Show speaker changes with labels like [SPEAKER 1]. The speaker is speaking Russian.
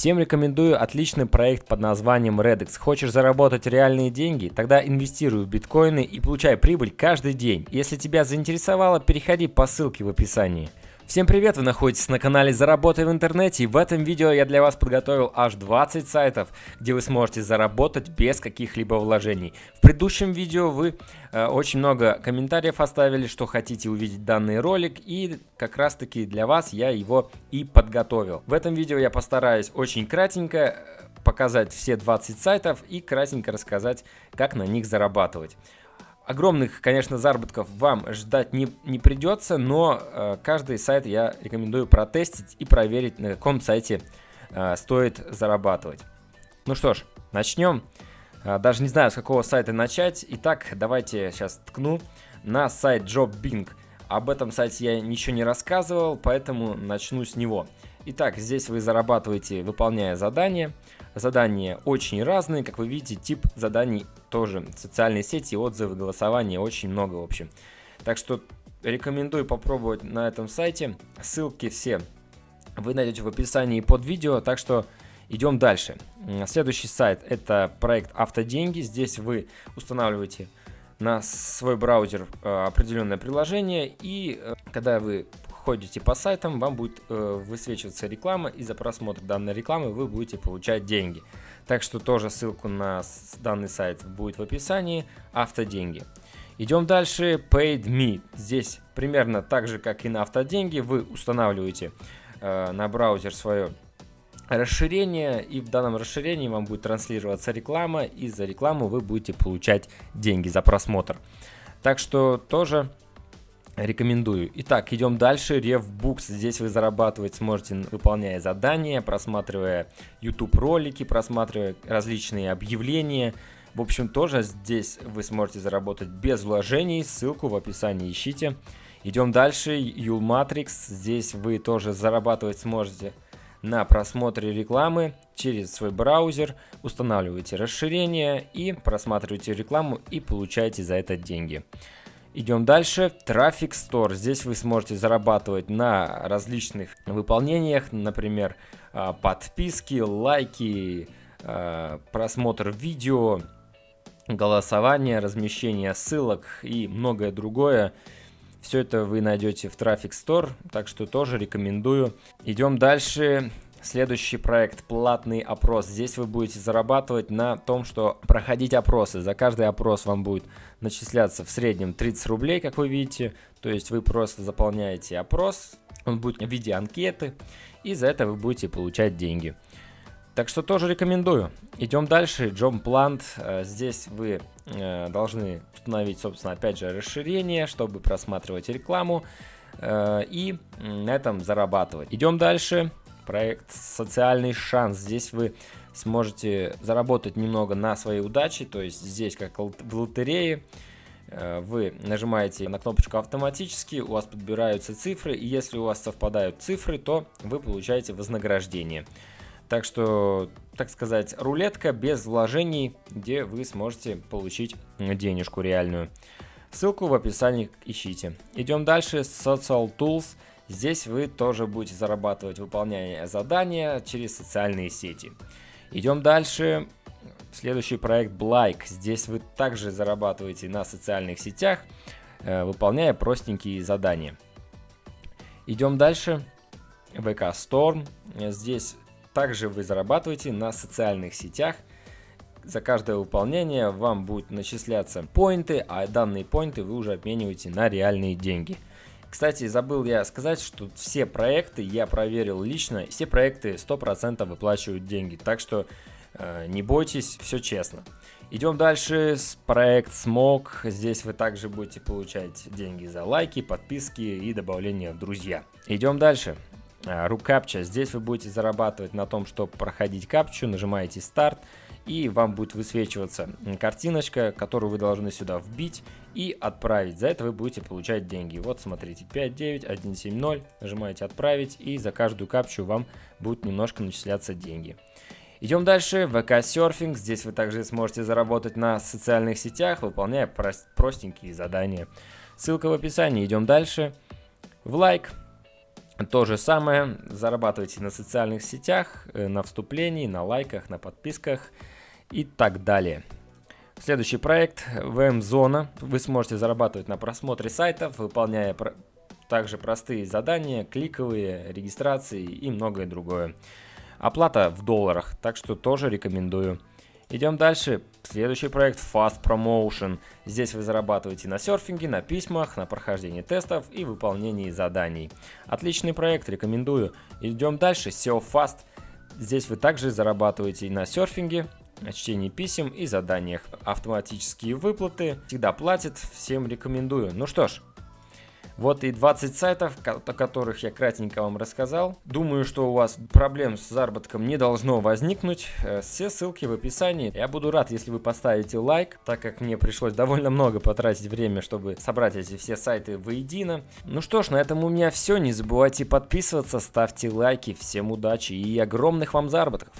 [SPEAKER 1] Всем рекомендую отличный проект под названием Redex. Хочешь заработать реальные деньги? Тогда инвестируй в биткоины и получай прибыль каждый день. Если тебя заинтересовало, переходи по ссылке в описании. Всем привет, вы находитесь на канале Заработай в интернете и в этом видео я для вас подготовил аж 20 сайтов, где вы сможете заработать без каких-либо вложений. В предыдущем видео вы э, очень много комментариев оставили, что хотите увидеть данный ролик и как раз таки для вас я его и подготовил. В этом видео я постараюсь очень кратенько э, показать все 20 сайтов и кратенько рассказать, как на них зарабатывать. Огромных, конечно, заработков вам ждать не, не придется, но э, каждый сайт я рекомендую протестить и проверить, на каком сайте э, стоит зарабатывать. Ну что ж, начнем. Э, даже не знаю, с какого сайта начать. Итак, давайте сейчас ткну на сайт JobBing. Об этом сайте я ничего не рассказывал, поэтому начну с него. Итак, здесь вы зарабатываете, выполняя задания. Задания очень разные, как вы видите, тип заданий тоже. Социальные сети, отзывы, голосование, очень много в общем. Так что рекомендую попробовать на этом сайте. Ссылки все вы найдете в описании под видео, так что идем дальше. Следующий сайт это проект Автоденьги. Здесь вы устанавливаете на свой браузер э, определенное приложение и э, когда вы ходите по сайтам, вам будет э, высвечиваться реклама, и за просмотр данной рекламы вы будете получать деньги. Так что тоже ссылку на данный сайт будет в описании. Автоденьги. Идем дальше. Paid Me. Здесь примерно так же, как и на автоденьги, вы устанавливаете э, на браузер свое расширение, и в данном расширении вам будет транслироваться реклама, и за рекламу вы будете получать деньги за просмотр. Так что тоже Рекомендую. Итак, идем дальше. RevBooks. Здесь вы зарабатывать сможете, выполняя задания, просматривая YouTube ролики, просматривая различные объявления. В общем, тоже здесь вы сможете заработать без вложений. Ссылку в описании ищите. Идем дальше. Matrix. Здесь вы тоже зарабатывать сможете на просмотре рекламы через свой браузер, устанавливаете расширение и просматриваете рекламу и получаете за это деньги. Идем дальше. Traffic Store. Здесь вы сможете зарабатывать на различных выполнениях, например, а, подписки, лайки, а, просмотр видео, голосование, размещение ссылок и многое другое. Все это вы найдете в Traffic Store, так что тоже рекомендую. Идем дальше. Следующий проект платный опрос. Здесь вы будете зарабатывать на том, что проходить опросы. За каждый опрос вам будет начисляться в среднем 30 рублей, как вы видите. То есть вы просто заполняете опрос, он будет в виде анкеты, и за это вы будете получать деньги. Так что тоже рекомендую. Идем дальше. Job Plant. Э, здесь вы э, должны установить, собственно, опять же, расширение, чтобы просматривать рекламу э, и на этом зарабатывать. Идем дальше проект «Социальный шанс». Здесь вы сможете заработать немного на своей удаче, то есть здесь как в лотерее, э, вы нажимаете на кнопочку автоматически, у вас подбираются цифры, и если у вас совпадают цифры, то вы получаете вознаграждение. Так что, так сказать, рулетка без вложений, где вы сможете получить денежку реальную. Ссылку в описании ищите. Идем дальше. Social Tools – Здесь вы тоже будете зарабатывать выполняя задания через социальные сети. Идем дальше. Следующий проект Blike. Здесь вы также зарабатываете на социальных сетях, э, выполняя простенькие задания. Идем дальше. VK Storm. Здесь также вы зарабатываете на социальных сетях. За каждое выполнение вам будут начисляться поинты, а данные поинты вы уже обмениваете на реальные деньги – кстати, забыл я сказать, что все проекты я проверил лично, все проекты 100% выплачивают деньги, так что э, не бойтесь, все честно. Идем дальше, с проект Smog, здесь вы также будете получать деньги за лайки, подписки и добавление в друзья. Идем дальше. Рукапча. Здесь вы будете зарабатывать на том, чтобы проходить капчу, нажимаете старт, и вам будет высвечиваться картиночка, которую вы должны сюда вбить и отправить. За это вы будете получать деньги. Вот смотрите, 59170, нажимаете отправить, и за каждую капчу вам будут немножко начисляться деньги. Идем дальше. ВК серфинг. Здесь вы также сможете заработать на социальных сетях, выполняя простенькие задания. Ссылка в описании. Идем дальше. В лайк То же самое, зарабатывайте на социальных сетях, э, на вступлении, на лайках, на подписках и так далее. Следующий проект VM-зона. Вы сможете зарабатывать на просмотре сайтов, выполняя про также простые задания, кликовые, регистрации и многое другое. Оплата в долларах, так что тоже рекомендую. Идем дальше. Следующий проект Fast Promotion. Здесь вы зарабатываете на серфинге, на письмах, на прохождении тестов и выполнении заданий. Отличный проект, рекомендую. Идем дальше. SEO Fast. Здесь вы также зарабатываете на серфинге, на чтении писем и заданиях. Автоматические выплаты всегда платят, всем рекомендую. Ну что ж, вот и 20 сайтов, о которых я кратенько вам рассказал. Думаю, что у вас проблем с заработком не должно возникнуть. Э, все ссылки в описании. Я буду рад, если вы поставите лайк, так как мне пришлось довольно много потратить время, чтобы собрать эти все сайты воедино. Ну что ж, на этом у меня все. Не забывайте подписываться, ставьте лайки. Всем удачи и огромных вам заработков.